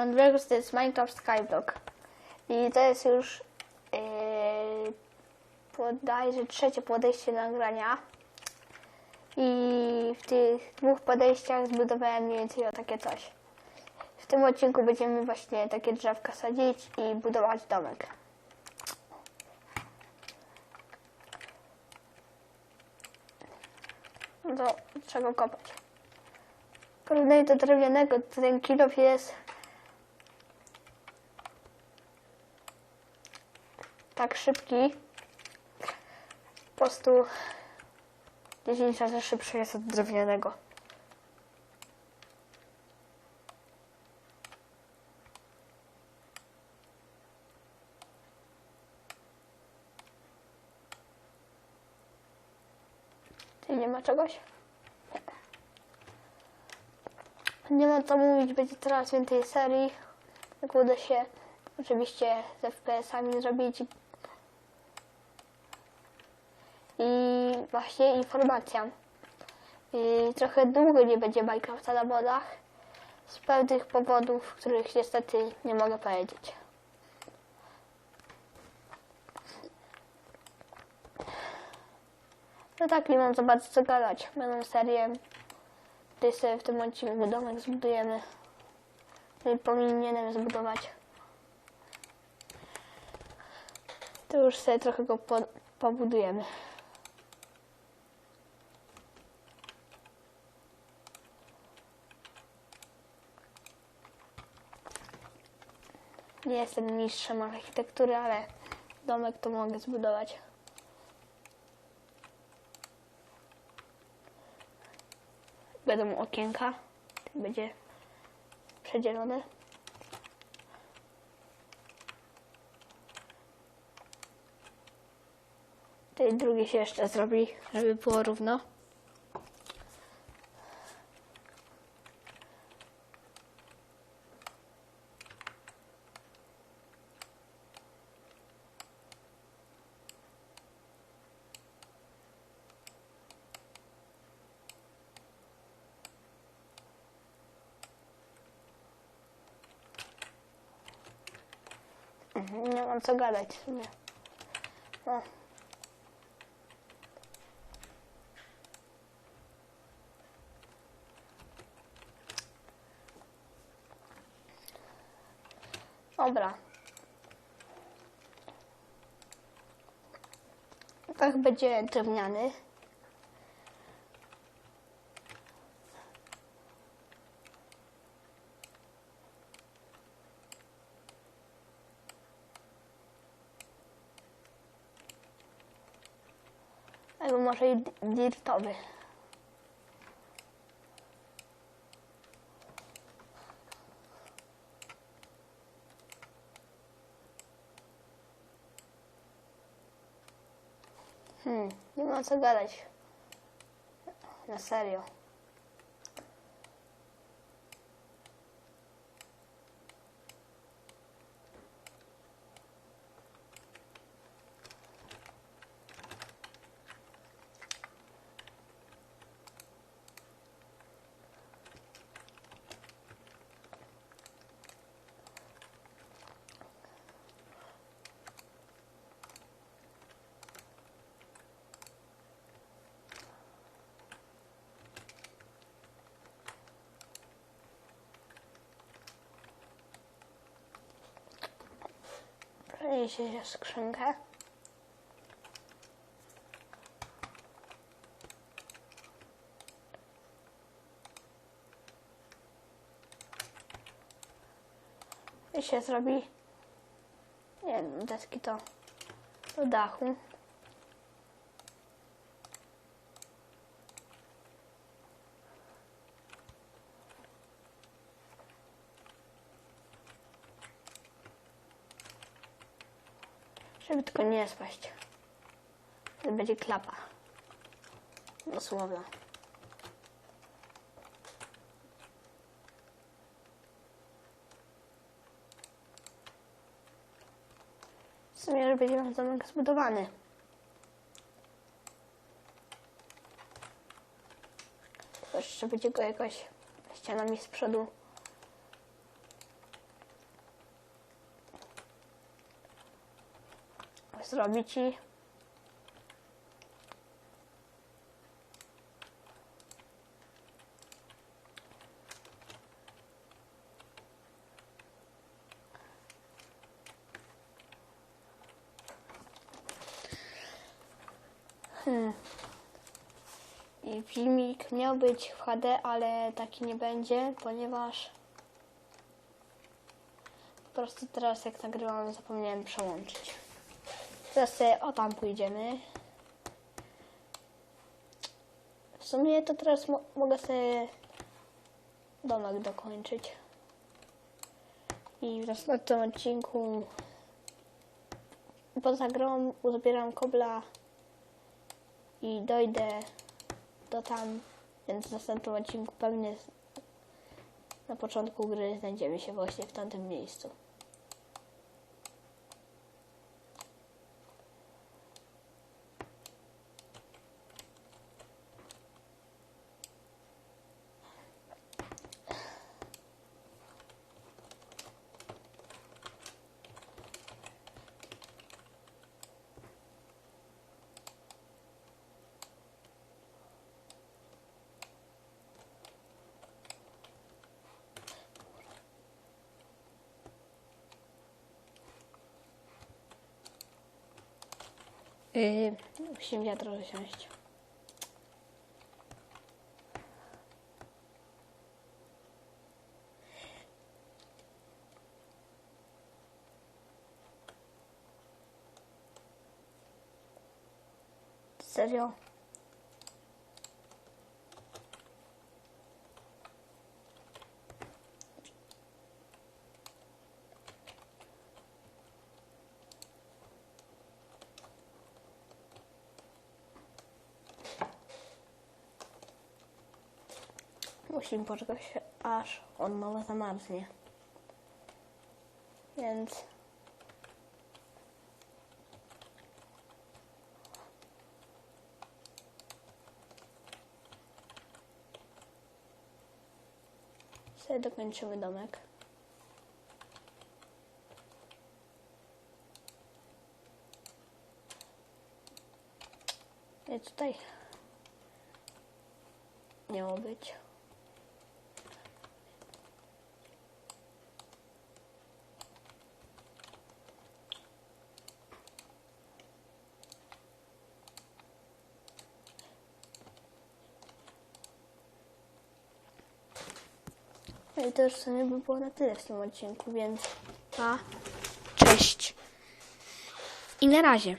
Andrzejus to jest Minecraft Skyblock. I to jest już yy, bodajże trzecie podejście nagrania. I w tych dwóch podejściach zbudowałem mniej więcej o takie coś. W tym odcinku będziemy właśnie takie drzewka sadzić i budować domek. No to trzeba kopać. W porównaniu do drewnianego, ten kilof jest tak szybki. Po prostu 10 razy szybszy jest od drewnianego. Czy nie ma czegoś? Nie. Nie ma co mówić, będzie coraz więcej serii. Jak uda się oczywiście z FPS-ami zrobić. I właśnie informacja. I trochę długo nie będzie Minecrafta na modach. Z pewnych powodów, których niestety nie mogę powiedzieć. No tak, nie mam za bardzo co gadać. Będą serie, gdy sobie w tym odcinku domek zbudujemy. No i powinienem zbudować. To już sobie trochę go po, pobudujemy. Nie jestem mistrzem architektury, ale domek to mogę zbudować. Będą okienka, będzie przedzielone. Tej drugi się jeszcze zrobi, żeby było równo. Nie mam co gadać w sumie. No. Dobra. Tak będzie drewniany. Albo może i di- dirtowy. Hmm, nie ma co gadać. Na serio. Przeniesie skrzynkę. I się zrobi, nie wiem, deski to do dachu. Żeby tylko nie spaść. To będzie klapa. Dosłownie. W sumie, że będzie nam zamek zbudowany. Tylko jeszcze będzie go jakoś ścianami z przodu zrobi ci. Hmm. Filmik miał być w HD, ale taki nie będzie, ponieważ po prostu teraz jak nagrywam zapomniałem przełączyć. Teraz sobie o tam pójdziemy. W sumie to teraz mo- mogę sobie domek dokończyć. I w następnym odcinku poza grą uzbieram kobla i dojdę do tam, więc w następnym odcinku pewnie na początku gry znajdziemy się właśnie w tamtym miejscu. Yy, musimy. Serio? Musimy poczekać, aż on mało zamarznie. Więc... Sobie dokończymy domek. Nie tutaj. Miało być. I to już w sumie by było na tyle w tym odcinku, więc pa, cześć i na razie.